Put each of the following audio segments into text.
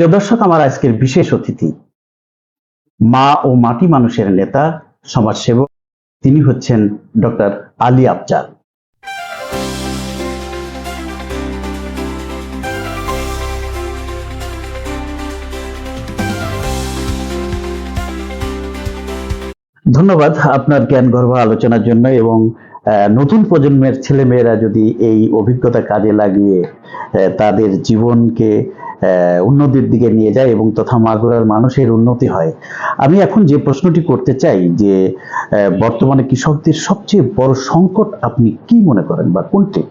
প্রিয় দর্শক, আমার আজকের বিশেষ অতিথি মা ও মাটি মানুষের নেতা, সমাজসেবক, তিনি হচ্ছেন ডক্টর আলী আফজাল। ধন্যবাদ আপনার জ্ঞান গর্ভ আলোচনার জন্য এবং নতুন প্রজন্মের ছেলেমেয়েরা যদি এই অভিজ্ঞতা কাজে লাগিয়ে তাদের জীবনকে উন্নতির দিকে নিয়ে যায় এবং তথা মাগুরার মানুষের উন্নতি হয়। আমি এখন যে প্রশ্নটি করতে চাই যে বর্তমানে কৃষকদের সবচেয়ে বড় সংকট আপনি কি মনে করেন বা কোনটি?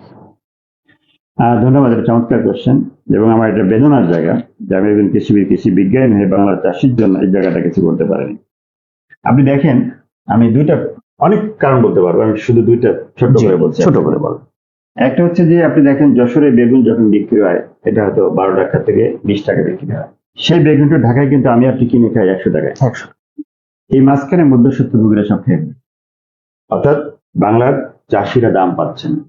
ধন্যবাদ, এটা চমৎকার কোশ্চেন এবং আমার এটা বেদনার জায়গা যে আমি একজন কৃষিবিদ, কৃষি বিজ্ঞানী হয়ে বাংলার চাষির জন্য এই জায়গাটা কিছু করতে পারিনি। আপনি দেখেন, আমি দুইটা অনেক কারণ বলতে পারব আমি শুধু দুইটা ছোট করে বলছি। ছোট করে বল। একটা হচ্ছে যে আপনি দেখেন যশোরে বেগুন যখন বিক্রি হয় এটা হয়তো বারো টাকা থেকে বিশ টাকা বিক্রি হয়। সেই বেগুনটা ঢাকায় কিন্তু আমি আপনি কিনে খাই একশো টাকায়। একশো এই মাঝখানে মধ্যস্বত্বভোগীরা সব খেয়ে। অর্থাৎ বাংলার চাষিরা দাম পাচ্ছে না।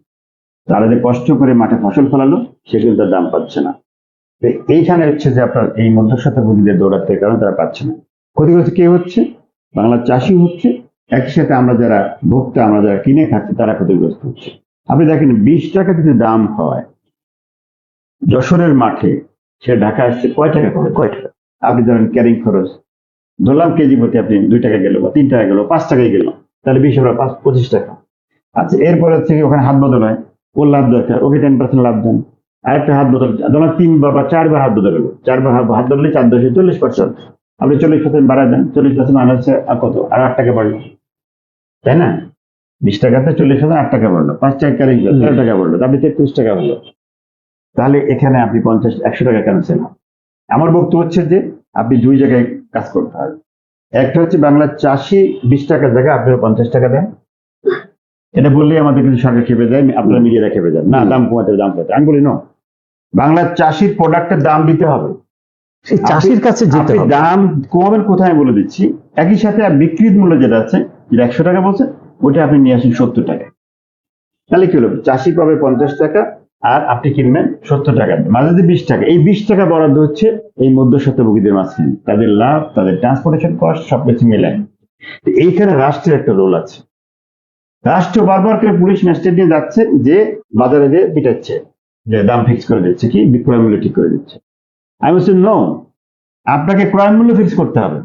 তারা যে কষ্ট করে মাঠে ফসল ফলালো সে কিন্তু তার দাম পাচ্ছে না। এইখানে হচ্ছে যে আপনার এই মধ্যস্বত্বভোগীদের দৌড়াতে কারণ তারা পাচ্ছে না। ক্ষতিগ্রস্ত কে হচ্ছে? বাংলার চাষি হচ্ছে একই সাথে আমরা যারা ভোক্তা, আমরা যারা কিনে খাচ্ছি, তারা ক্ষতিগ্রস্ত হচ্ছে। আপনি দেখেন, বিশ টাকা যদি দাম হয়, যশোরের মাঠে, সে ঢাকা আসছে কয় টাকা করে? কয় টাকা? আপনি ধরেন, ক্যারিং খরচ, ধরলাম কেজি প্রতি আপনি দুই টাকা গেল বা তিন টাকা গেল, পাঁচ টাকায় গেল, তাহলে বিশ টাকা পাঁচ, পঁচিশ টাকা। আচ্ছা এরপরে হচ্ছে কি, ওখানে হাত বদল হয় ওর লাভ দরকার, ওকে টেন পার্সেন্ট লাভ দেন। আরেকটা হাত বদল, ধরলাম তিনবার বা চারবার হাত বদল হলো চারবার হাত হাত বদলে চার দশে চল্লিশ পার্সেন্ট আপনি চল্লিশ পার্সেন্ট বাড়ায় দেন, চল্লিশ পার্সেন্ট মানে হচ্ছে আর কত? আর আট টাকা বাড়লো। তাই না? বিশ টাকাতে চল্লিশ হাজার আট টাকা বাড়লো। পাঁচ টাকা ক্যারিং তেরো টাকা বাড়লো আপনি তেত্রিশ টাকা হলো তাহলে এখানে আপনি পঞ্চাশ একশো টাকা কেন ছিল আমার বক্তব্য হচ্ছে যে আপনি দুই জায়গায় কাজ করতে হবে একটা হচ্ছে বাংলার চাষি বিশ টাকার জায়গায় আপনি পঞ্চাশ টাকা দেন। এটা বললেই আমাদের কিন্তু সরকার খেপে যায় আপনারা মিডিয়ারা খেপে যান। না দাম কমাতে দাম কমাতে আমি বলি ন বাংলার চাষির প্রোডাক্টের দাম দিতে হবে। সেই চাষির কাছে দাম কমাবেন কোথায় আমি বলে দিচ্ছি। একই সাথে বিক্রির মূল্য যেটা আছে যেটা একশো টাকা বলছে, ওইটা আপনি নিয়ে আসেন সত্তর টাকায়। তাহলে কি হলো? চাষি পাবে পঞ্চাশ টাকা আর আপনি কিনবেন সত্তর টাকা। মাঝে যে বিশ টাকা, এই বিশ টাকা বরাদ্দ হচ্ছে এই মধ্যস্বত্বভোগীদের মাঝখানে। তাদের লাভ, তাদের ট্রান্সপোর্টেশন কস্ট সবকিছু মিলায়। এইখানে রাষ্ট্রের একটা রোল আছে। রাষ্ট্র বারবার করে পুলিশ ম্যাজিস্ট্রেট নিয়ে যাচ্ছে যে বাজারে যে পিটাচ্ছে, যে দাম ফিক্স করে দিচ্ছে, কি? বিক্রয় মূল্য ঠিক করে দিচ্ছে। আমি বলছি নো আপনাকে ক্রয় মূল্য ফিক্স করতে হবে।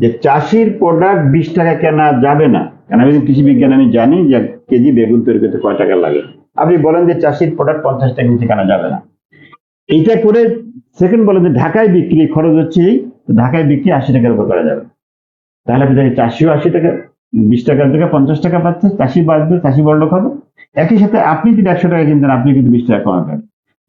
যে চাষির প্রোডাক্ট বিশ টাকা কেনা যাবে না। কেন আমি কৃষি বিজ্ঞান, আমি জানি যে কেজি বেগুন তৈরি করতে কয় টাকা লাগে। আপনি বলেন যে চাষির প্রোডাক্ট পঞ্চাশ টাকা নিচে কেনা যাবে না। এইটা করে সেকেন্ড বলেন যে ঢাকায় বিক্রি খরচ হচ্ছে ঢাকায় বিক্রি আশি টাকার উপর করা যাবে। তাহলে আপনি দেখেন চাষিও আশি টাকা, বিশ টাকার থেকে পঞ্চাশ টাকা পাচ্ছে, চাষি বাঁচবে চাষি বড় লোক হবে। একই সাথে আপনি যদি একশো টাকা কিনতেন, আপনি কিন্তু বিশ টাকা কমাবেন।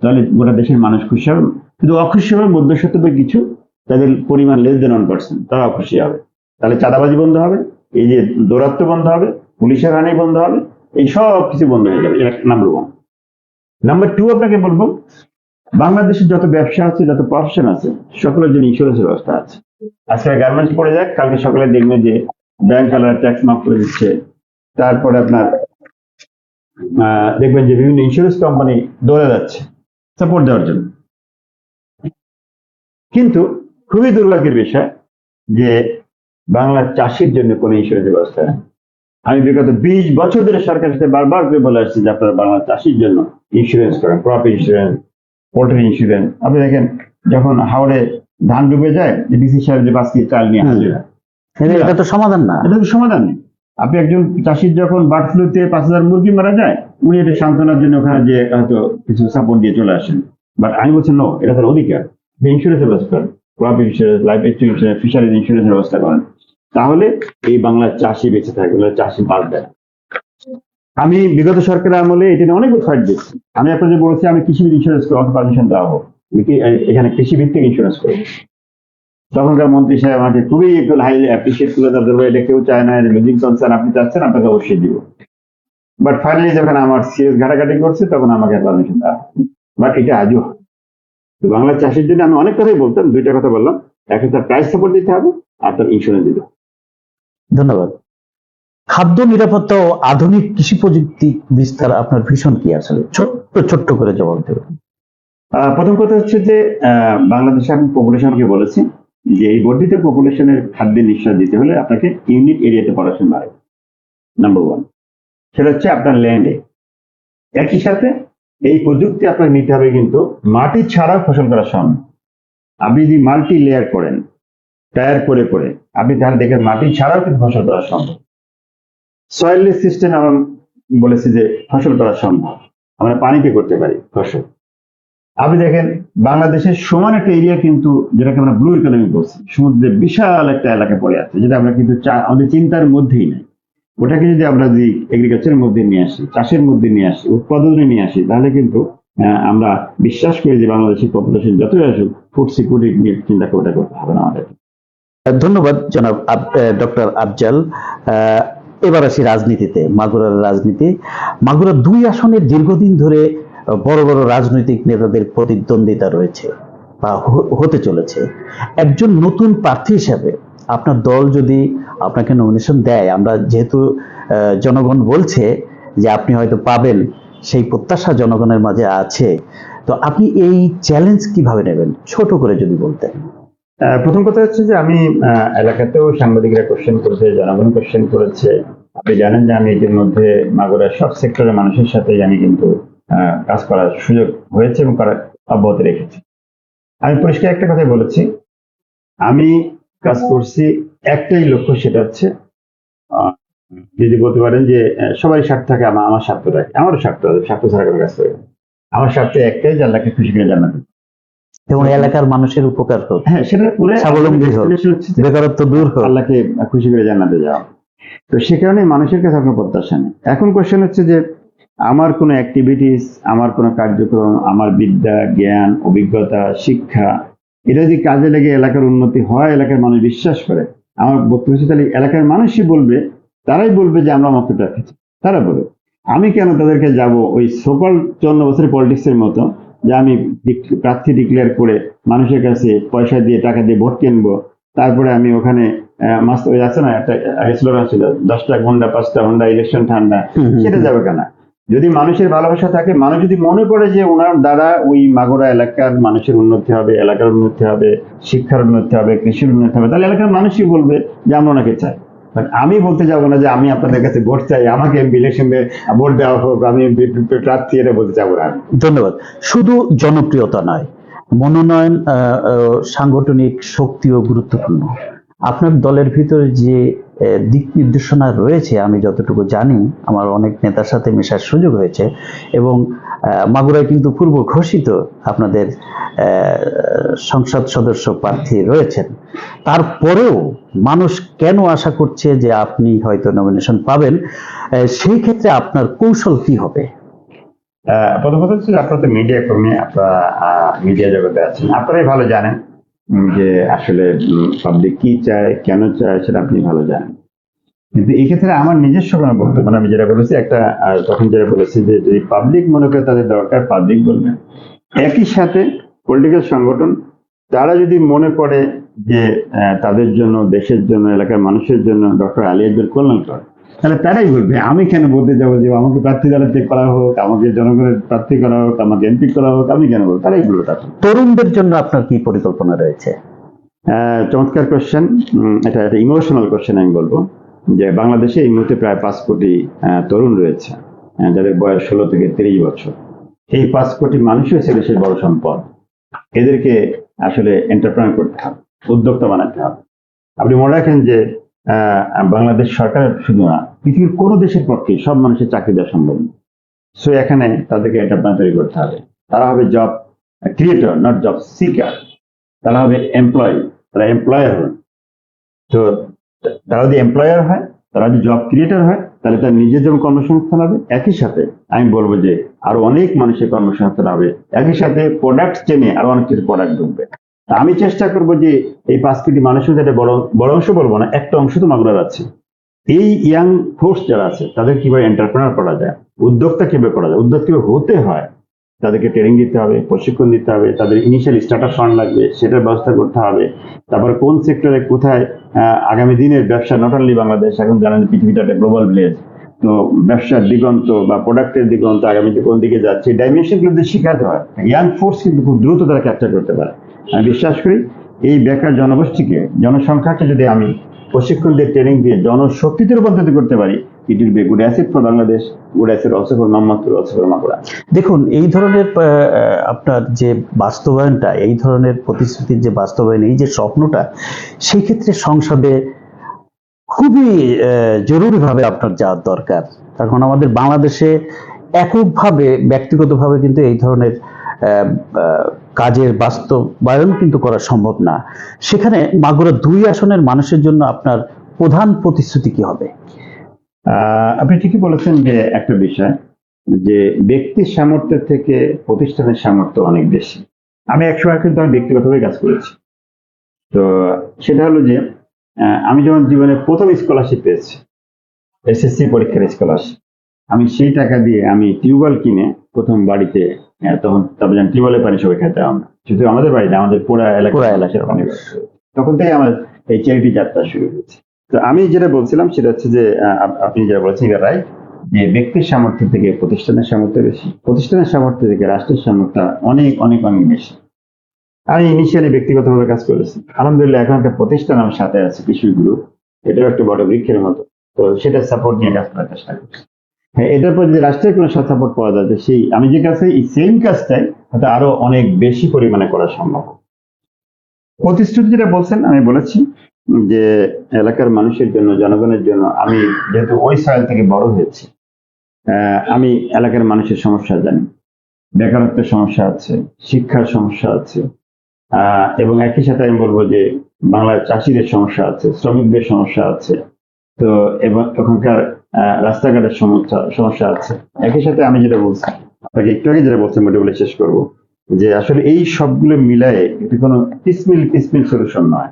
তাহলে গোটা দেশের মানুষ খুশি হবে। কিন্তু অখুশি হবে, মধ্যস্বত্ব কিছু তাদের পরিমাণ লেস দেন ওয়ান পার্সেন্ট তারা খুশি হবে। তাহলে চাঁদাবাজি বন্ধ হবে, এই যে দৌরাত্ম বন্ধ হবে, পুলিশের হানি বন্ধ হবে, এই সব কিছু বন্ধ হয়ে যাবে নাম্বার ওয়ান নাম্বার টু আপনাকে বলব, বাংলাদেশের যত ব্যবসা আছে, যত প্রফেশন আছে, সকলের জন্য ইন্স্যুরেন্সের ব্যবস্থা আছে। আজকে গার্মেন্টস পড়ে যাক, কালকে সকালে দেখবেন যে ব্যাংক কালার ট্যাক্স মাফ করে দিচ্ছে, তারপরে আপনার দেখবেন যে বিভিন্ন ইন্স্যুরেন্স কোম্পানি দৌড়ে যাচ্ছে সাপোর্ট দেওয়ার জন্য। কিন্তু খুবই দুর্ভাগ্যের বিষয় যে বাংলার চাষির জন্য কোনো ইন্স্যুরেন্সের ব্যবস্থা নেই। আমি বিগত বিশ বছর ধরে সরকারের সাথে বারবার করে বলে আসছি যে আপনারা বাংলা চাষির জন্য ইন্স্যুরেন্স করেন ক্রপ ইন্স্যুরেন্স পোল্ট্রি ইন্স্যুরেন্স আপনি দেখেন যখন হাওড়ে ধান ডুবে যায় ডিসি সাহেব যে কেজি চাল নিয়ে হাজির এটা তো সমাধান না। এটা তো সমাধান নেই। আপনি একজন চাষির যখন বার্ড ফ্লুতে পাঁচ হাজার মুরগি মারা যায় উনি এটা সান্ত্বনার জন্য ওখানে যে হয়তো কিছু সাপোর্ট দিয়ে চলে আসেন। বাট আমি বলছি নো এটা তার অধিকার। ইন্স্যুরেন্সের ব্যবস্থা করেন। Crop insurance, life insurance, fisheries ইন্স্যুরেন্সের ব্যবস্থা করেন। তাহলে এই বাংলার চাষি বেঁচে থাকবে চাষি বাড়বে। আমি বিগত সরকারের আমলে এটা নিয়ে অনেক ফাইট দিচ্ছি আমি আপনাদের বলেছি, আমি কৃষিবিদ ইন্স্যুরেন্স করে আমাকে পারমিশন দেওয়া হোক। এখানে কৃষি ভিত্তিক ইন্স্যুরেন্স করব তখনকার মন্ত্রী সাহেব আমাকে খুবই একটু হাই অ্যাপ্রিসিয়েট করে তাদের এটা কেউ চায় না লজিক কনসার্ন আপনি চাচ্ছেন, আপনাকে অবশ্যই দিব। বাট ফাইনালি যখন আমার সিরিয়াস ঘাটাঘাটি করছে, তখন আমাকে পারমিশন দেওয়া বাট এটা আজও হয়। বাংলা চাষের জন্য আমি অনেক কথাই বলতাম দুইটা কথা বললাম। একটা তার প্রাইস সাপোর্ট দিতে হবে আর তার ইন্স্যুরেন্স দিতে হবে। ধন্যবাদ। খাদ্য নিরাপত্তা ও আধুনিক কৃষি প্রযুক্তি বিস্তার আপনার ভীষণ কি আসলে ছোট্ট ছোট্ট করে জবাব দেবেন আহ, প্রথম কথা হচ্ছে যে বাংলাদেশে আমি পপুলেশনকে বলেছি যে এই বর্ধিত পপুলেশনের খাদ্যের নিঃশ্বাস দিতে হলে আপনাকে ইউনিট এরিয়াতে পড়াশোনা বাড়ে নাম্বার ওয়ান সেটা হচ্ছে আপনার ল্যান্ডে একই সাথে এই প্রযুক্তি আপনাকে নিতে হবে কিন্তু মাটি ছাড়াও ফসল করা সম্ভব। আপনি যদি মাল্টি লেয়ার করেন টায়ার করে করে, আপনি তাহলে দেখেন মাটি ছাড়াও কিন্তু ফসল করা সম্ভব। সয়েললেস সিস্টেম আমরা বলেছি যে ফসল করা সম্ভব। আমরা পানিতে করতে পারি ফসল। আপনি দেখেন, বাংলাদেশের সমান একটা এরিয়া কিন্তু যেটাকে আমরা ব্লু ইকোনমি বলছি। সমুদ্রের বিশাল একটা এলাকা পড়ে আছে, যেটা আমরা কিন্তু আমাদের চিন্তার মধ্যেই নাই। ওটাকে যদি আমরা যদি এগ্রিকালচারের মধ্যে নিয়ে আসি, চাষের মধ্যে নিয়ে আসি, উৎপাদনে নিয়ে আসি, তাহলে কিন্তু আমরা বিশ্বাস করি যে বাংলাদেশের পপুলেশন যতই আসুক ফুড সিকিউরিটি নিয়ে চিন্তা করে ওটা করতে হবে না আমাদের। ধন্যবাদ, জনাব ডক্টর আফজাল। এবার আসি রাজনীতিতে, মাগুরার রাজনীতি। মাগুরা দুই আসনের দীর্ঘদিন ধরে বড় বড় রাজনৈতিক নেতাদের প্রতিদ্বন্দ্বিতা রয়েছে, বা হতে চলেছে। একজন নতুন প্রার্থী হিসাবে আপনার দল যদি আপনাকে নমিনেশন দেয়, আমরা যেহেতু জনগণ বলছে যে আপনি হয়তো পাবেন, সেই প্রত্যাশা জনগণের মাঝে আছে। তো আপনি এই চ্যালেঞ্জ কীভাবে নেবেন? ছোট করে যদি বলতেন। প্রথম কথা হচ্ছে যে আমি এলাকাতেও সাংবাদিকরা কোশ্চেন করেছে, জনগণ কোশ্চেন করেছে। আপনি জানেন যে আমি এটির মধ্যে মাগুরার সব সেক্টরের মানুষের সাথে আমি কিন্তু কাজ করার সুযোগ হয়েছে এবং করার অব্যাহত রেখেছি। আমি পরিষ্কার একটা কথাই বলেছি। আমি কাজ করছি একটাই লক্ষ্য সেটা হচ্ছে যদি বলতে পারেন যে সবাই স্বার্থ থাকে আমার আমার স্বার্থ থাকে আমারও স্বার্থ স্বার্থ ছাড়া কোনো কাজ করে আমার স্বার্থ একটাই যে আল্লাহকে খুশি করে জানাতে এবং এলাকার মানুষের উপকার হোক হ্যাঁ সেটা করে স্বাবলম্বী হোক। হচ্ছে বেকারত্ব দূর হোক। আল্লাহকে খুশি করে জান্নাতে যাওয়া। তো সে কারণে মানুষের কাছে আপনার প্রত্যাশা নেই। এখন কোশ্চেন হচ্ছে যে আমার কোনো অ্যাক্টিভিটিস আমার কোনো কার্যক্রম আমার বিদ্যা জ্ঞান অভিজ্ঞতা শিক্ষা এটা যদি কাজে লেগে এলাকার উন্নতি হয় এলাকার মানুষ বিশ্বাস করে আমার বক্তব্য হচ্ছে তাহলে এলাকার মানুষই বলবে তারাই বলবে যে আমরা মত রাখেছি। তারা বলবে। আমি কেন তাদেরকে যাব ওই সকল চন্ন বছরের পলিটিক্সের মতো যে আমি প্রার্থী ডিক্লেয়ার করে মানুষের কাছে পয়সা দিয়ে টাকা দিয়ে ভোট কিনবো তারপরে আমি ওখানে মাস্ত আছে না একটা স্লোগান ছিল দশটা ঘণ্টা পাঁচটা ঘণ্টা ইলেকশন ঠান্ডা সেটা যাবে কেন? যদি মানুষের ভালোবাসা থাকে, মানুষ যদি মনে করে যে ওনার দ্বারা ওই মাগুরা এলাকার মানুষের উন্নতি হবে, এলাকার উন্নতি হবে, শিক্ষার উন্নতি হবে, কৃষির উন্নতি হবে, তাহলে এলাকার মানুষই বলবে যে আমরা ওনাকে চাই। আমি বলতে যাব না যে আমি আপনাদের কাছে ভোট চাই, আমাকে এমপি ইলেকশনে ভোট দেওয়া হোক, আমি প্রার্থী এটা বলতে চাবো না। ধন্যবাদ। শুধু জনপ্রিয়তা নয়, মনোনয়ন সাংগঠনিক শক্তিও গুরুত্বপূর্ণ। আপনার দলের ভিতরে যে দিক নির্দেশনা রয়েছে আমি যতটুকু জানি আমার অনেক নেতার সাথে মেশার সুযোগ হয়েছে এবং মাগুরায় কিন্তু পূর্ব ঘোষিত আপনাদের সংসদ সদস্য প্রার্থী রয়েছেন। তারপরেও মানুষ কেন আশা করছে যে আপনি হয়তো নমিনেশন পাবেন? সেই ক্ষেত্রে আপনার কৌশল কি হবে? আহ, প্রথম কথা হচ্ছে আপনারা তো মিডিয়া কর্মী আপনারা মিডিয়া জগতে আছেন আপনারাই ভালো জানেন। যে আসলে পাবলিক কি চায়, কেন চায়, সেটা আপনি ভালো জানেন। কিন্তু এক্ষেত্রে আমার নিজস্ব কোনো বক্তব্য না। আমি যেটা বলেছি, একটা তখন যেটা বলেছি যে, যদি পাবলিক মনে করে তাদের দরকার পাবলিক বলবেন একই সাথে পলিটিক্যাল সংগঠন, তারা যদি মনে করে যে তাদের জন্য, দেশের জন্য, এলাকার মানুষের জন্য ডক্টর আলী আব্দুল কল্যাণকর তাহলে তারাই বলবে আমি কেন বলতে যাব যে আমাকে প্রার্থী দাঁড়াতে করা হোক আমাকে জনগণের প্রার্থী করা হোক আমাকে এমপি করা হোক আমি কেন বলব? তারাই বলব তরুণদের জন্য আপনার কি পরিকল্পনা রয়েছে? চমৎকার কোশ্চেন এটা একটা ইমোশনাল কোশ্চেন আমি বলব যে বাংলাদেশে এই মুহূর্তে প্রায় পাঁচ কোটি তরুণ রয়েছে যাদের বয়স ষোলো থেকে তিরিশ বছর। এই পাঁচ কোটি মানুষই হচ্ছে দেশের বড় সম্পদ। এদেরকে আসলে এন্টারপ্রেনার করতে হবে উদ্যোক্তা বানাতে হবে। আপনি মনে রাখেন যে বাংলাদেশ সরকার শুধু না, পৃথিবীর কোনো দেশের পক্ষে সব মানুষের চাকরি দেওয়া সম্ভব না। সো এখানে তাদেরকে এন্টারপ্রেনার তৈরি করতে হবে। তারা হবে job creator not job seeker তারা হবে এমপ্লয়ি তারা এমপ্লয়ার হবে। তো তারা যদি এমপ্লয়ার হয়, তারা যদি জব ক্রিয়েটর হয়, তাহলে তার নিজের যেমন কর্মসংস্থান হবে, একই সাথে আমি বলব যে আরও অনেক মানুষের কর্মসংস্থান হবে। একই সাথে প্রোডাক্ট চেনে আরও অনেক কিছু প্রোডাক্ট ঢুকবে। আমি চেষ্টা করব যে এই পাঁচ কোটি মানুষের যাতে বড় বড় অংশ বলব না, একটা অংশ তো মাগুরার আছে এই ইয়াং ফোর্স যারা আছে, তাদের কীভাবে এন্টারপ্রেনার করা যায়, উদ্যোক্তা কীভাবে করা যায় উদ্যোগ কীভাবে হতে হয়, তাদেরকে ট্রেনিং দিতে হবে, প্রশিক্ষণ দিতে হবে, তাদের ইনিশিয়াল স্টার্ট আপ ফান্ড লাগবে, সেটার ব্যবস্থা করতে হবে, তারপর কোন সেক্টরে কোথায় আগামী দিনের ব্যবসা নট অনলি বাংলাদেশ, এখন জানেন পৃথিবীটা একটা গ্লোবাল ভিলেজ তো ব্যবসার দিগন্ত বা প্রোডাক্টের দিগন্ত আগামীতে কোন দিকে যাচ্ছে ডাইমেনশনগুলো যদি শেখাতে হয় ইয়াং ফোর্স কিন্তু খুব দ্রুত তারা ক্যাপচার করতে পারে। আমি বিশ্বাস করি এই বেকার জনগোষ্ঠীকে, জনসংখ্যাকে যদি আমি প্রশিক্ষণ দিয়ে ট্রেনিং দিয়ে জনশক্তিতে রূপান্তরিত করতে পারি it will be good for Bangladesh good acid also for Magura দেখুন, এই ধরনের আপনার যে বাস্তবায়নটা, এই ধরনের প্রতিশ্রুতির যে বাস্তবায়ন, এই যে স্বপ্নটা, সেই ক্ষেত্রে সংসদে খুবই জরুরিভাবে আপনার যাওয়ার দরকার। কারণ আমাদের বাংলাদেশে এককভাবে, ব্যক্তিগতভাবে কিন্তু এই ধরনের কাজের বাস্তবায়ন কিন্তু করা সম্ভব না। সেখানে মাগুরা দুই আসনের মানুষের জন্য আপনার প্রধান প্রতিশ্রুতি কি হবে? আপনি ঠিকই বলেছেন যে একটা বিষয়, যে ব্যক্তির সামর্থ্য থেকে প্রতিষ্ঠানের সামর্থ্য অনেক বেশি। আমি একসময় কিন্তু আমি ব্যক্তিগতভাবে কাজ করেছি। তো সেটা হলো যে আমি যখন জীবনে প্রথম স্কলারশিপ পেয়েছি, এসএসসি পরীক্ষার স্কলারশিপ আমি সেই টাকা দিয়ে আমি টিউবওয়েল কিনে প্রথম বাড়িতে তখন তারপর যেন টিউবওয়েলের পানি সবাই খেতে আমরা শুধু আমাদের বাড়িতে আমাদের পুরা এলাকা পুরা এলাকার পানি তখন থেকে আমার এই চ্যারিটি যাত্রা শুরু হয়েছে। তো আমি যেটা বলছিলাম সেটা হচ্ছে যে আপনি যেটা বলেছেন রাইট যে ব্যক্তির সামর্থ্য থেকে প্রতিষ্ঠানের সামর্থ্য বেশি। প্রতিষ্ঠানের সামর্থ্য থেকে রাষ্ট্রের সামর্থ্য অনেক অনেক অনেক বেশি। আমি ইনিশিয়ালি ব্যক্তিগতভাবে কাজ করেছি। আলহামদুলিল্লাহ এখন একটা প্রতিষ্ঠান আমার সাথে আছে কৃষি গ্রুপ এটাও একটা বড় বৃক্ষের মতো। তো সেটা সাপোর্ট নিয়ে কাজ করার চেষ্টা করছি। হ্যাঁ এটার পর যে রাষ্ট্রের কোনো সাপোর্ট পাওয়া যাবে সেই, আমি যে কাছে এই সেম কাজটাই হয়তো আরও অনেক বেশি পরিমাণে করা সম্ভব। প্রতিশ্রুতি যেটা বলছেন, আমি বলেছি যে এলাকার মানুষের জন্য, জনগণের জন্য আমি যেহেতু ওই সয়েল থেকে বড় হয়েছি আমি এলাকার মানুষের সমস্যা জানি। বেকারত্বের সমস্যা আছে, শিক্ষার সমস্যা আছে এবং একই সাথে আমি বলব যে বাংলার চাষিদের সমস্যা আছে, শ্রমিকদের সমস্যা আছে। তো এবং ওখানকার রাস্তাঘাটের সমস্যা সমস্যা আছে। একই সাথে আমি যেটা বলছি আপনাকে একটু আগে যেটা বলছি মোটে বলে শেষ করব যে আসলে এই সবগুলো মিলায়ে এটা কোনো পিসমিল পিসমিল সলিউশন নয়।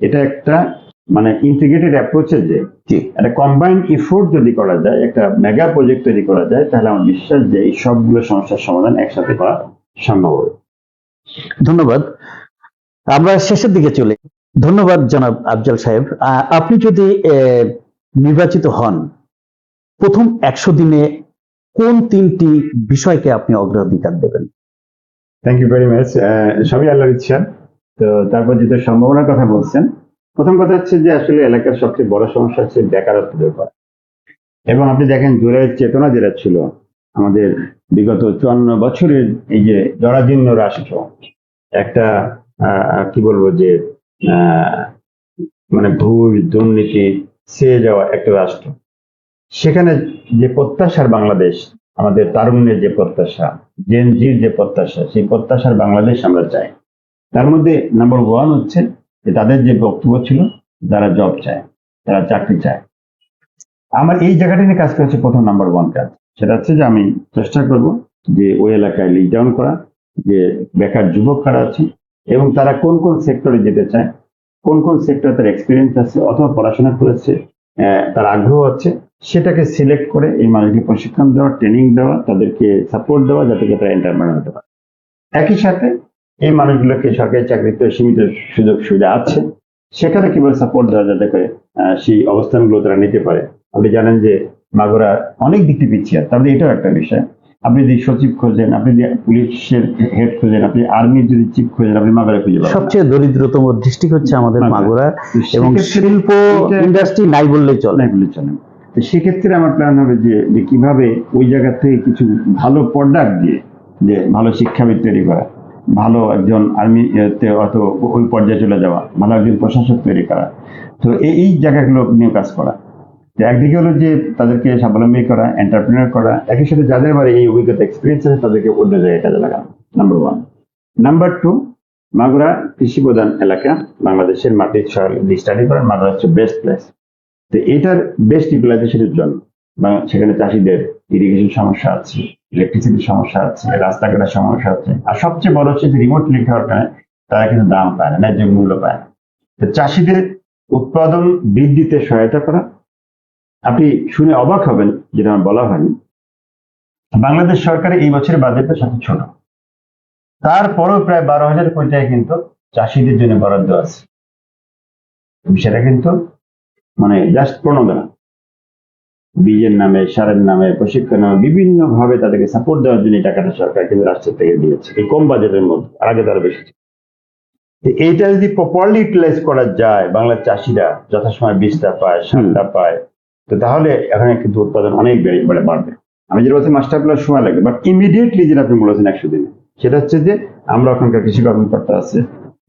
এটা একটা মানে ইন্টিগ্রেটেড অ্যাপ্রোচে যে একটা কম্বাইন্ড ইফোর্ট যদি করা যায় একটা মেগা প্রজেক্ট তৈরি করা যায় তাহলে আমার বিশ্বাস যে এই সবগুলো সমস্যার সমাধান একসাথে করা সম্ভব হবে। ধন্যবাদ। আমরা শেষের দিকে চলে। ধন্যবাদ জনাব আফজাল সাহেব। আহ, আপনি যদি আহ, নির্বাচিত হন প্রথম একশো দিনে কোন তিনটি বিষয়কে আপনি অগ্রাধিকার দেবেন? থ্যাংক ইউ ভেরি মাচ সবই আল্লাহর ইচ্ছা। তো তারপর যেটা সম্ভাবনার কথা বলছেন, প্রথম কথা হচ্ছে যে আসলে এলাকার সবচেয়ে বড় সমস্যা হচ্ছে বেকারত্ব ব্যাপার এবং আপনি দেখেন জোরের চেতনা যেটা ছিল, আমাদের বিগত চুয়ান্ন বছরের এই যে জরাজীর্ণ রাষ্ট্র, একটা কি বলব যে মানে ভুল দুর্নীতি ছেয়ে যাওয়া একটা রাষ্ট্র। সেখানে যে প্রত্যাশার বাংলাদেশ, আমাদের তারুণ্যের যে প্রত্যাশা জেনজির যে প্রত্যাশা, সেই প্রত্যাশার বাংলাদেশ আমরা চাই। তার মধ্যে নাম্বার ওয়ান হচ্ছে যে তাদের যে বক্তব্য ছিল, যারা জব চায়, তারা চাকরি চায়। আমার এই জায়গাটা নিয়ে কাজ করেছে প্রথম নাম্বার ওয়ান কাজ। সেটা হচ্ছে যে আমি চেষ্টা করব যে ওই এলাকায় লিক ডাউন করা, যে বেকার যুবক কারা আছে, এবং তারা কোন কোন সেক্টরে যেতে চায়, কোন কোন সেক্টরে তার এক্সপিরিয়েন্স আছে, অথবা পড়াশোনা করেছে তার আগ্রহ আছে সেটাকে সিলেক্ট করে এই মানুষকে প্রশিক্ষণ দেওয়া ট্রেনিং দেওয়া তাদেরকে সাপোর্ট দেওয়া যাতে তারা এন্টারপ্রেনার হতে পারে। একই সাথে এই মানুষগুলোকে সরকারি চাকরিতে সীমিত সুযোগ সুবিধা আছে সেখানে কীভাবে সাপোর্ট দেওয়া যাতে করে সেই অবস্থানগুলো তারা নিতে পারে। আপনি জানেন যে মাগুরা অনেক দিক থেকে পিছিয়ে তাহলে এটাও একটা বিষয়। আপনি যদি সচিব খোঁজেন আপনি যদি পুলিশের হেড খোঁজেন আপনি আর্মির যদি চিফ খোঁজেন আপনি মাগুরা খুঁজে পাবেন। সবচেয়ে দরিদ্রতম ডিস্ট্রিক্ট হচ্ছে আমাদের মাগুরা। এবং শিল্প ইন্ডাস্ট্রি নাই বললেই চলে। অনেক বলে চলেন তো সেক্ষেত্রে আমার প্ল্যান হবে যে যে কীভাবে ওই জায়গা থেকে কিছু ভালো প্রোডাক্ট দিয়ে, যে ভালো শিক্ষাবিদ তৈরি করা, ভালো একজন আর্মি অত ওই পর্যায়ে চলে যাওয়া, ভালো একজন প্রশাসক তৈরি করা। তো এই জায়গাগুলো নিয়ে কাজ করা। তো একদিকে হলো যে তাদেরকে স্বাবলম্বী করা এন্টারপ্রেনার করা, একই সাথে যাদের বাড়ি এই অভিজ্ঞতা এক্সপিরিয়েন্স আছে, তাদেরকে অন্য জায়গায় কাজে লাগানো number one number two Magura কৃষি প্রধান এলাকা, বাংলাদেশের মাটির সয়েল স্টাডি করেন মাগুরা হচ্ছে বেস্ট প্লেস তো এটার বেস্ট ইউটিলাইজেশনের জন্য বা সেখানে চাষিদের ইরিগেশন সমস্যা আছে ইলেকট্রিসিটির সমস্যা আছে, রাস্তাঘাটের সমস্যা আছে। আর সবচেয়ে বড় হচ্ছে যে রিমোট লিঙ্ক হওয়ার কারণে তারা কিন্তু দাম পায় না, ন্যায্য মূল্য পায় না। তো চাষিদের উৎপাদন বৃদ্ধিতে সহায়তা করা। আপনি শুনে অবাক হবেন যেটা আমার বলা হয়নি। বাংলাদেশ সরকারের এই বছরের বাজেটটা সবচেয়ে ছোট। তারপরেও প্রায় বারো হাজার টাকা কিন্তু চাষিদের জন্য বরাদ্দ আছে। বিষয়টা কিন্তু মানে জাস্ট প্রণোদনা। বীজের নামে সারের নামে প্রশিক্ষণ নামে বিভিন্ন ভাবে তাদেরকে সাপোর্ট দেওয়ার জন্য এই টাকাটা সরকার কিন্তু রাষ্ট্র থেকে দিয়েছে এই কম বাজেটের মধ্যে আর আগে তারা বেশি এইটা যদি প্রপারলি ইউটিলাইজ করা যায় বাংলার চাষিরা যথাসময় বীজটা পায় সারটা পায় তো তাহলে এখানে কিন্তু উৎপাদন অনেক বেড়ে বেড়ে বাড়বে। আমি যেটা বলছি মাস্টার প্লাস সময় লাগবে বাট ইমিডিয়েটলি যেটা আপনি বলেছেন একশো দিনে সেটা হচ্ছে যে আমরা ওখানকার কৃষি কর্মকর্তা আছে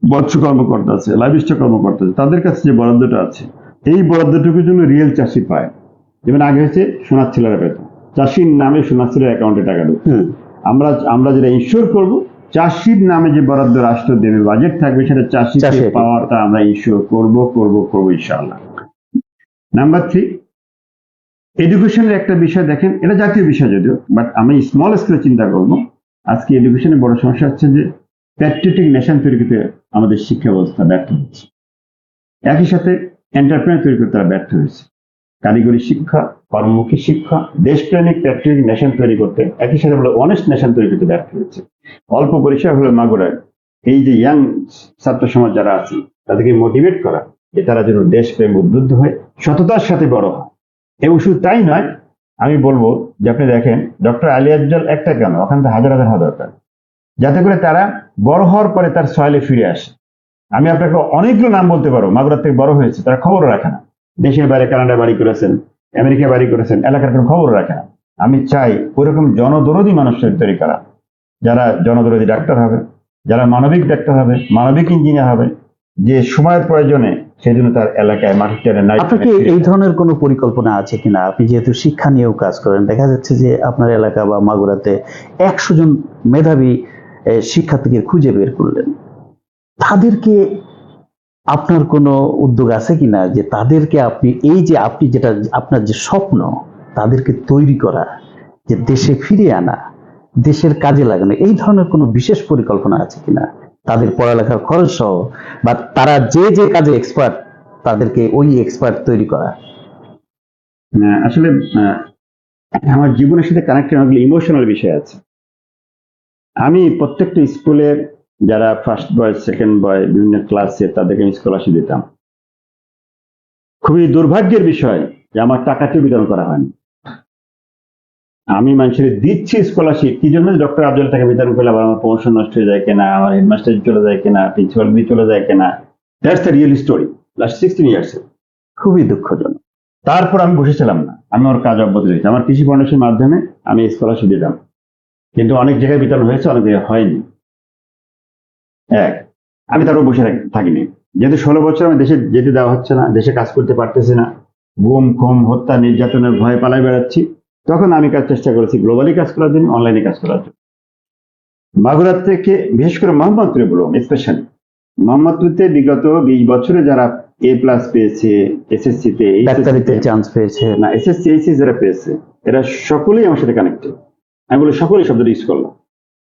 মৎস্য কর্মকর্তা আছে লাইভস্টক কর্মকর্তা আছে তাদের কাছে যে বরাদ্দটা আছে এই বরাদ্দটুকুর জন্য রিয়েল চাষি পায়। যেমন আগে হচ্ছে সোনার ছেলেরা পেত। চাষির নামে সোনার ছেলের অ্যাকাউন্টে টাকা হুম। আমরা আমরা যেটা ইনশিওর করব চাষির নামে যে বরাদ্দ রাষ্ট্র দেবে বাজেট থাকবে সেটা চাষিকে চাষিকে। পাওয়ারটা আমরা ইনশিওর করব করব করব ইনশাআল্লাহ। নাম্বার থ্রি এডুকেশনের একটা বিষয় দেখেন এটা জাতীয় বিষয় যদিও বাট আমি স্মল স্কেলে চিন্তা করব। আজকে এডুকেশনের বড় সমস্যা হচ্ছে যে প্যাট্রিয়টিক নেশন তৈরি করতে আমাদের শিক্ষা ব্যবস্থা ব্যর্থ হচ্ছে। একই সাথে এন্টারপ্রেনার তৈরি করতে তারা ব্যর্থ হয়েছে। কারিগরি শিক্ষা, কর্মমুখী শিক্ষা, দেশপ্রেমিক প্যাট্রিয়টিক নেশন তৈরি করতে একই সাথে বলে অনেস্ট নেশন তৈরি করতে ব্যর্থ হয়েছে। অল্প পরিসর হলো মাগুরায় এই যে ইয়াং ছাত্র সমাজ যারা আছে, তাদেরকে মোটিভেট করা যে তারা যেন দেশপ্রেম উদ্বুদ্ধ হয়, সততার সাথে বড় হয়। এবং শুধু তাই নয়, আমি বলব যে আপনি দেখেন, ডক্টর আলী আফজল একটা কেন? ওখান থেকে হাজার হাজার হওয়া দরকার। যাতে করে তারা বড় হওয়ার পরে তার সয়েলে ফিরে আসে। আমি আপনাকে অনেকগুলো নাম বলতে পারো মাগুরার থেকে বড় হয়েছে তারা খবরও রাখে না। দেশের বাইরে কানাডা বাড়ি করেছেন আমেরিকা বাড়ি করেছেন এলাকার কোনো খবর রাখে না। আমি চাই ওইরকম জনদরদি মানুষের তৈরি করা। যারা জনদরদি ডাক্তার হবে যারা মানবিক ডাক্তার হবে মানবিক ইঞ্জিনিয়ার হবে যে সময়ের প্রয়োজনে সেই জন্য তার এলাকায় মাটির টানে নাই আপনার কি এই ধরনের কোনো পরিকল্পনা আছে কিনা? আপনি যেহেতু শিক্ষা নিয়েও কাজ করেন দেখা যাচ্ছে যে আপনার এলাকা বা মাগুরাতে একশো জন মেধাবী শিক্ষার্থীকে খুঁজে বের করলেন। তাদেরকে আপনার কোনো উদ্যোগ আছে কিনা? যে তাদেরকে আপনি এই যে আপনি যেটা আপনার যে স্বপ্ন তাদেরকে তৈরি করা যে দেশে ফিরে আনা দেশের কাজে লাগানো এই ধরনের কোনো বিশেষ পরিকল্পনা আছে কিনা? তাদের পড়ালেখার খরচ সহ বা তারা যে যে কাজে এক্সপার্ট তাদেরকে ওই এক্সপার্ট তৈরি করা। আহ, আসলে আমার জীবনের সাথে কানেক্টেড অনেকগুলো ইমোশনাল বিষয় আছে। আমি প্রত্যেকটা স্কুলের যারা ফার্স্ট বয় সেকেন্ড বয় বিভিন্ন ক্লাসে তাদেরকে আমি স্কলারশিপ দিতাম। খুবই দুর্ভাগ্যের বিষয় যে আমার টাকাটি বিতরণ করা হয়নি। আমি মানুষের দিচ্ছি স্কলারশিপ কি জন্য ডক্টর আব্দুল টাকা বিতরণ করলে আবার আমার প্রমোশন নষ্ট হয়ে যায় কিনা, আমার হেডমাস্টার চলে যায় কিনা প্রিন্সিপাল দিয়ে চলে যায় কিনা? That's the real story last sixteen years খুবই দুঃখজনক। তারপর আমি বসেছিলাম না, আমি ওর কাজ অব্যাহত রেখেছি। আমার কৃষি ফাউন্ডেশনের মাধ্যমে আমি স্কলারশিপ দিতাম। কিন্তু অনেক জায়গায় বিতরণ হয়েছে, অনেক জায়গায় হয়নি। এক আমি তারপর বসে থাকিনি। যেহেতু ষোলো বছর আমি দেশে যেতে দেওয়া হচ্ছে না দেশে কাজ করতে পারতেছি না গুম খুম হত্যা নির্যাতনের ভয়ে পালাই বেড়াচ্ছি তখন আমি কাজ চেষ্টা করেছি গ্লোবালি কাজ করার জন্য অনলাইনে কাজ করার জন্য। মাগুরাত থেকে বিশেষ করে মোহাম্মদপুরে বলুন স্পেশালি মোহাম্মদপুরতে বিগত বিশ বছরে যারা এ প্লাস পেয়েছে এসএসসি তে চান্স পেয়েছে। না এসএসসি এইচএস যারা পেয়েছে এরা সকলেই আমার সাথে কানেক্টেড আমি বলি সকলেই শব্দটা ইউজ করলাম।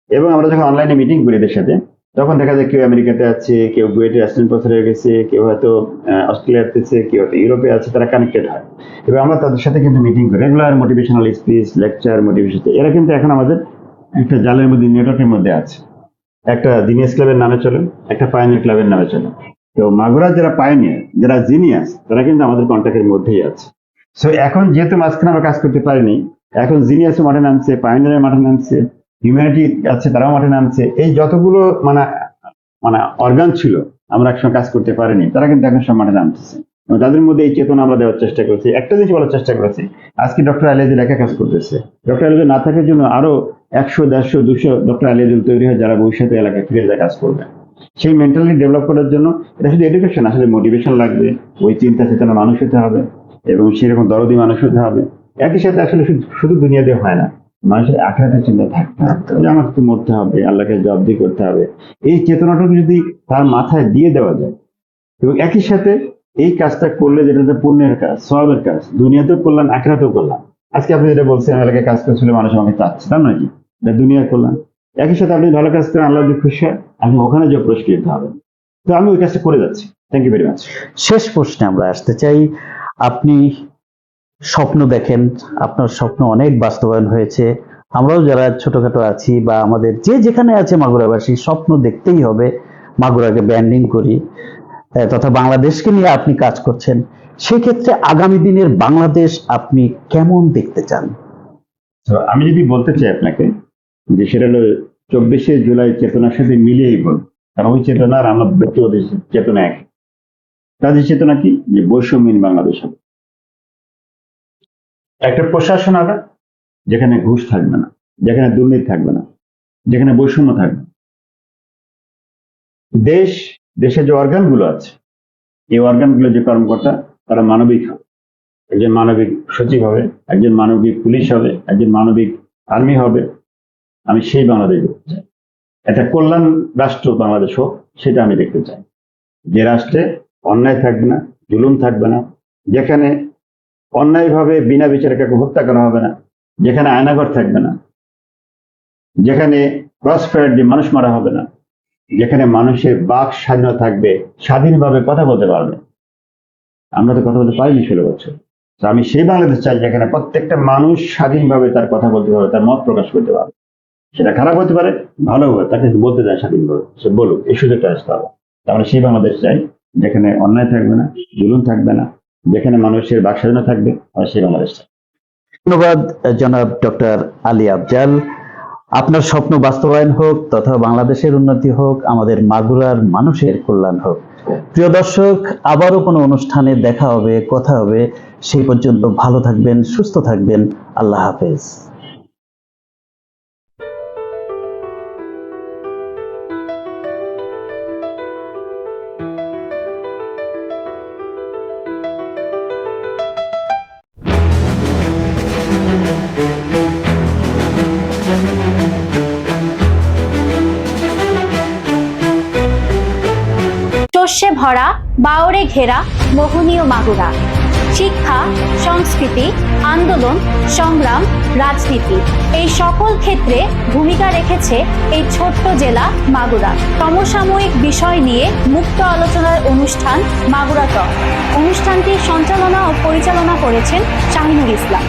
এবং আমরা যখন অনলাইনে মিটিং করি এদের সাথে তখন দেখা যায় কেউ আমেরিকাতে আছে, কেউ বুয়েটে অ্যাসিস্ট্যান্ট প্রফেসর গেছে, কেউ হয়তো অস্ট্রেলিয়াতে আছে, কেউ হয়তো ইউরোপে আছে, তারা কানেক্টেড হয়। এবং আমরা তাদের সাথে কিন্তু মিটিং করি। Regular motivational speech lecture motivation এরা কিন্তু এখন আমাদের একটা জালের মধ্যে নেটওয়ার্কের মধ্যে আছে। একটা দিনিয়াস ক্লাবের নামে চলে, একটা পায়নিয়ার ক্লাবের নামে চলে। তো মাগুরা যারা পায়নিয়ার যারা জিনিয়াস তারা কিন্তু আমাদের কন্ট্যাক্টের মধ্যেই আছে। সো এখন যেহেতু মাঝখানে আমরা কাজ করতে পারিনি, এখন জিনিয়াসও মাঠে নামছে পায়নিয়ারের মাঠে নামছে হিউম্যানিটি আছে তারাও মাঠে নামছে। এই যতগুলো মানে মানে অর্গান ছিল, আমরা একসময় কাজ করতে পারিনি, তারা কিন্তু এখন সব মাঠে নামতেছে। তাদের মধ্যে এই চেতনা আমরা দেওয়ার চেষ্টা করেছি। একটা জিনিস বলার চেষ্টা করেছি, আজকে ডক্টর আলিয়াজুল একা কাজ করতেছে। ডক্টর আলিয়াজুল না থাকার জন্য আরও একশো, দেড়শো, দুশো ডক্টর আলিয়াজুল তৈরি হয় যারা ভবিষ্যতে এলাকায় ফিরে যায় কাজ করবে। সেই মেন্টালি ডেভেলপ করার জন্য এটা শুধু এডুকেশন আসলে মোটিভেশন লাগবে, ওই চিন্তা চেতনা মানুষ হতে হবে, এবং সেরকম দরদি মানুষ হতে হবে। একই সাথে আসলে শুধু দুনিয়াতে হয় না। মানুষের আখড়াতে চিন্তা থাকতে হবে। আমাকে তো মরতে হবে আল্লাহকে জবাবদি করতে হবে। এই চেতনাটুকু যদি তার মাথায় দিয়ে দেওয়া যায় এবং একই সাথে এই কাজটা করলে যেটা পুণ্যের কাজ সবের কাজ দুনিয়াতেও করলাম আখড়াতেও করলাম। আজকে আপনি যেটা বলছেন এলাকায় কাজ করছিল মানুষ আমাকে চাচ্ছে তার নাকি এটা দুনিয়ার করলাম। একই সাথে আপনি ভালো কাজ করেন আল্লাহ খুশি হয় আপনি ওখানে যে পুরস্কৃত হবেন। তো আমি ওই কাজটা করে যাচ্ছি। থ্যাংক ইউ ভেরি মাচ শেষ প্রশ্নে আমরা আসতে চাই আপনি স্বপ্ন দেখেন, আপনার স্বপ্ন অনেক বাস্তবায়ন হয়েছে। আমরাও যারা ছোটখাটো আছি বা আমাদের যে যেখানে আছে মাগুরাবাসী, স্বপ্ন দেখতেই হবে, মাগুরাকে ব্যান্ডিং করি তথা বাংলাদেশকে নিয়ে আপনি কাজ করছেন। সেক্ষেত্রে আগামী দিনের বাংলাদেশ আপনি কেমন দেখতে চান? আমি যদি বলতে চাই আপনাকে, যে সেটা হলো চব্বিশে জুলাই চেতনার সাথে মিলিয়েই বল। কারণ ওই চেতনা আর আমার ব্যক্তিগত চেতনা এক। তাদের চেতনা কি? যে বৈষম্যহীন বাংলাদেশ হবে। একটা প্রশাসন হবে যেখানে ঘুষ থাকবে না, যেখানে দুর্নীতি থাকবে না, যেখানে বৈষম্য থাকবে দেশ, দেশে যে অর্গানগুলো আছে, এই অর্গানগুলো যে কর্মকর্তা, তারা মানবিক হবে। একজন মানবিক সচিব হবে, একজন মানবিক পুলিশ হবে, একজন মানবিক আর্মি হবে। আমি সেই বাংলাদেশ দেখতে চাই। একটা কল্যাণ রাষ্ট্র বাংলাদেশ হোক, সেটা আমি দেখতে চাই। যে রাষ্ট্রে অন্যায় থাকবে না, জুলুম থাকবে না, যেখানে অন্যায়ভাবে বিনা বিচারে কাউকে হত্যা করা হবে না, যেখানে আয়নাঘর থাকবে না, যেখানে ক্রস ফায়ার দিয়ে মানুষ মারা হবে না, যেখানে মানুষের বাক স্বাধীনতা থাকবে, স্বাধীনভাবে কথা বলতে পারবে। আমরা তো কথা বলতে পারিনি ষোলো বছর। তো আমি সেই বাংলাদেশ চাই যেখানে প্রত্যেকটা মানুষ স্বাধীনভাবে তার কথা বলতে পারবে, তার মত প্রকাশ করতে পারবে। সেটা খারাপ হতে পারে ভালো হবে তাকে বলতে দেয় স্বাধীনভাবে। সে বলুক, এই সুযোগটা আসতে হবে। তাহলে সেই বাংলাদেশ চাই, যেখানে অন্যায় থাকবে না, জুলুম থাকবে না যেখানে মানুষের বাক স্বাধীনতা থাকবে সেই বাংলাদেশ ধন্যবাদ, জনাব ডক্টর আলী আফজাল। আপনার স্বপ্ন বাস্তবায়ন হোক তথা বাংলাদেশের উন্নতি হোক, আমাদের মাগুরার মানুষের কল্যাণ হোক। প্রিয় দর্শক, আবারও কোনো অনুষ্ঠানে দেখা হবে, কথা হবে, সেই পর্যন্ত ভালো থাকবেন, সুস্থ থাকবেন। আল্লাহ হাফেজ। ভরা বাওরে ঘেরা, মোহনীয় মাগুরা। শিক্ষা, সংস্কৃতি, আন্দোলন, সংগ্রাম, রাজনীতি। এই সকল ক্ষেত্রে ভূমিকা রেখেছে এই ছোট্ট জেলা মাগুরা। সমসাময়িক বিষয় নিয়ে মুক্ত আলোচনার অনুষ্ঠান মাগুরা টক। অনুষ্ঠানটি সঞ্চালনা ও পরিচালনা করেছেন শাহিনুর ইসলাম।